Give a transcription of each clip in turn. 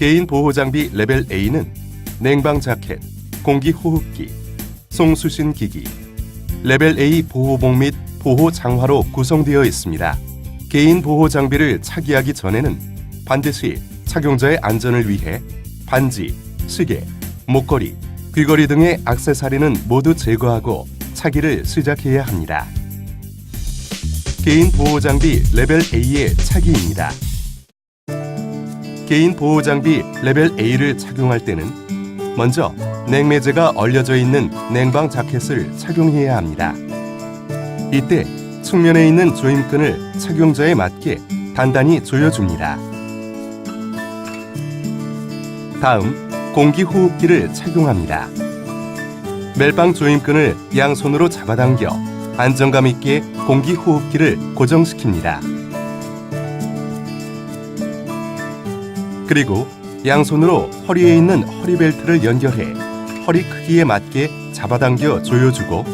개인 보호 장비 레벨 A는 냉방 자켓, 공기 호흡기, 송수신 기기, 레벨 A 보호복 및 보호 장화로 구성되어 있습니다. 개인 보호 장비를 차기하기 전에는 반드시 착용자의 안전을 위해 반지, 시계, 목걸이, 귀걸이 등의 액세서리는 모두 제거하고 차기를 시작해야 합니다. 개인 보호 장비 레벨 A의 차기입니다. 개인 보호 장비 레벨 A를 착용할 때는 먼저 냉매제가 얼려져 있는 냉방 자켓을 착용해야 합니다. 이때 측면에 있는 조임끈을 착용자에 맞게 단단히 조여줍니다. 다음 공기 호흡기를 착용합니다. 멜빵 조임끈을 양손으로 잡아당겨 안정감 있게 공기 호흡기를 고정시킵니다. 그리고 양손으로 허리에 있는 허리벨트를 연결해 허리 크기에 맞게 잡아당겨 조여주고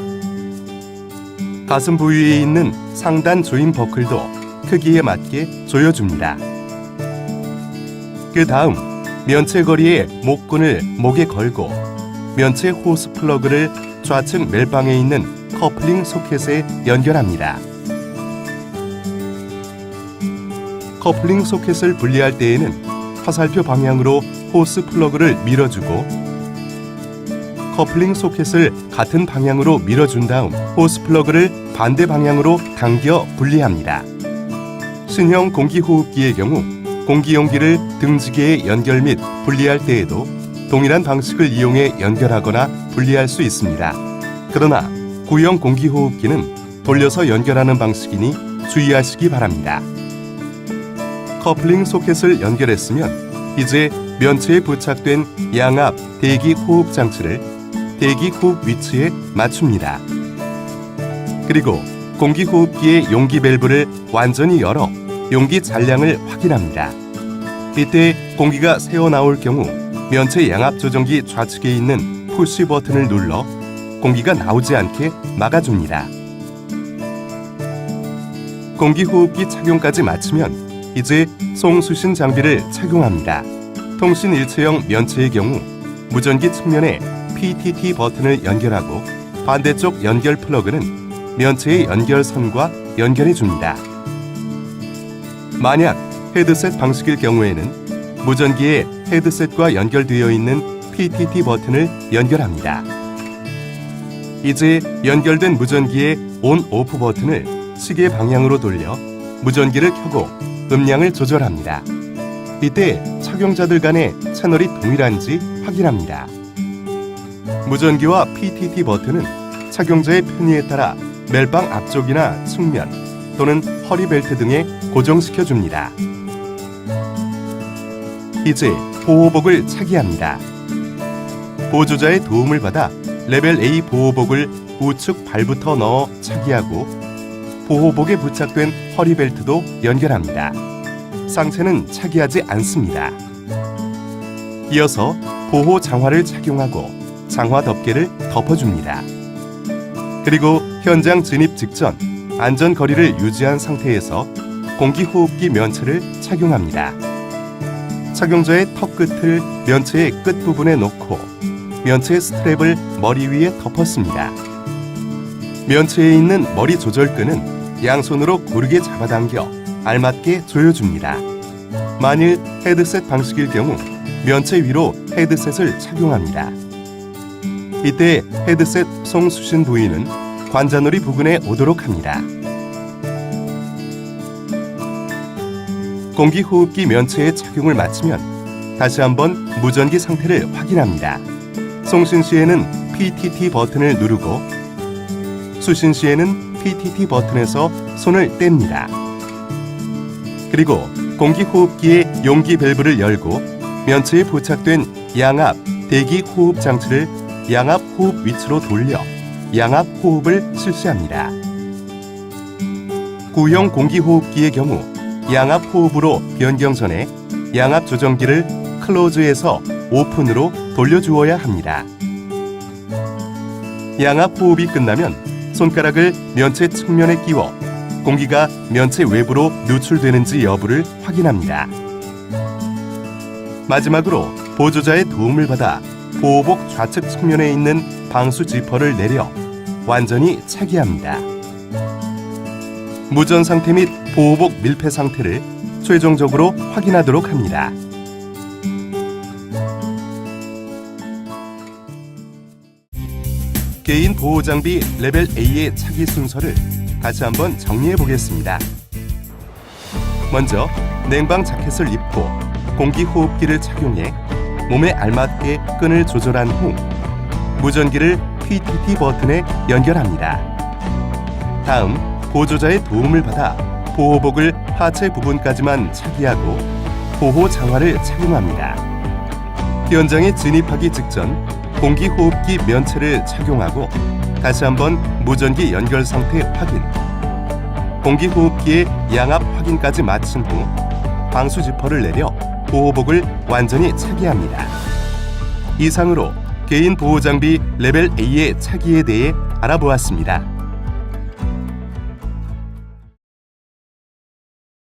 가슴 부위에 있는 상단 조임 버클도 크기에 맞게 조여줍니다. 그 다음 면체 거리에 목끈을 목에 걸고 면체 호스 플러그를 좌측 멜방에 있는 커플링 소켓에 연결합니다. 커플링 소켓을 분리할 때에는 화살표 방향으로 호스 플러그를 밀어주고 커플링 소켓을 같은 방향으로 밀어준 다음 호스 플러그를 반대 방향으로 당겨 분리합니다. 신형 공기호흡기의 경우 공기용기를 등지개에 연결 및 분리할 때에도 동일한 방식을 이용해 연결하거나 분리할 수 있습니다. 그러나 구형 공기호흡기는 돌려서 연결하는 방식이니 주의하시기 바랍니다. 커플링 소켓을 연결했으면 이제 면체에 부착된 양압 대기 호흡 장치를 대기 호흡 위치에 맞춥니다. 그리고 공기 호흡기의 용기 밸브를 완전히 열어 용기 잔량을 확인합니다. 이때 공기가 새어 나올 경우 면체 양압 조정기 좌측에 있는 푸시 버튼을 눌러 공기가 나오지 않게 막아줍니다. 공기 호흡기 착용까지 마치면 이제 송수신 장비를 착용합니다. 통신 일체형 면체의 경우 무전기 측면에 PTT 버튼을 연결하고 반대쪽 연결 플러그는 면체의 연결선과 연결해 줍니다. 만약 헤드셋 방식일 경우에는 무전기에 헤드셋과 연결되어 있는 PTT 버튼을 연결합니다. 이제 연결된 무전기의 ON OFF 버튼을 시계 방향으로 돌려 무전기를 켜고 음량을 조절합니다. 이때 착용자들 간의 채널이 동일한지 확인합니다. 무전기와 PTT 버튼은 착용자의 편의에 따라 멜빵 앞쪽이나 측면 또는 허리 벨트 등에 고정시켜 줍니다. 이제 보호복을 차기합니다. 보조자의 도움을 받아 레벨 A 보호복을 우측 발부터 넣어 차기하고 보호복에 부착된 허리 벨트도 연결합니다. 상체는 차기하지 않습니다. 이어서 보호 장화를 착용하고 장화 덮개를 덮어줍니다. 그리고 현장 진입 직전 안전 거리를 유지한 상태에서 공기호흡기 면체를 착용합니다. 착용자의 턱 끝을 면체의 끝 부분에 놓고 면체 스트랩을 머리 위에 덮었습니다. 면체에 있는 머리 조절끈은 양손으로 고르게 잡아당겨 알맞게 조여줍니다. 만일 헤드셋 방식일 경우 면체 위로 헤드셋을 착용합니다. 이때 헤드셋 송수신 부위는 관자놀이 부근에 오도록 합니다. 공기 호흡기 면체의 착용을 마치면 다시 한번 무전기 상태를 확인합니다. 송신 시에는 PTT 버튼을 누르고 수신 시에는 PTT 버튼에서 손을 뗍니다. 그리고 공기호흡기의 용기 밸브를 열고 면체에 부착된 양압 대기 호흡 장치를 양압 호흡 위치로 돌려 양압 호흡을 실시합니다. 구형 공기호흡기의 경우 양압 호흡으로 변경 전에 양압 조정기를 클로즈에서 오픈으로 돌려주어야 합니다. 양압 호흡이 끝나면 손가락을 면체 측면에 끼워 공기가 면체 외부로 누출되는지 여부를 확인합니다. 마지막으로 보조자의 도움을 받아 보호복 좌측 측면에 있는 방수 지퍼를 내려 완전히 차기합니다. 무전 상태 및 보호복 밀폐 상태를 최종적으로 확인하도록 합니다. 개인 보호 장비 레벨 A의 차기 순서를 다시 한번 정리해 보겠습니다. 먼저 냉방 자켓을 입고 공기 호흡기를 착용해 몸에 알맞게 끈을 조절한 후 무전기를 PTT 버튼에 연결합니다. 다음 보조자의 도움을 받아 보호복을 하체 부분까지만 차기하고 보호 장화를 착용합니다. 현장에 진입하기 직전 공기 호흡기 면체를 착용하고 다시 한번 무전기 연결 상태 확인. 공기 호흡기의 양압 확인까지 마친 후 방수 지퍼를 내려 보호복을 완전히 차기합니다. 이상으로 개인 보호 장비 레벨 A의 차기에 대해 알아보았습니다.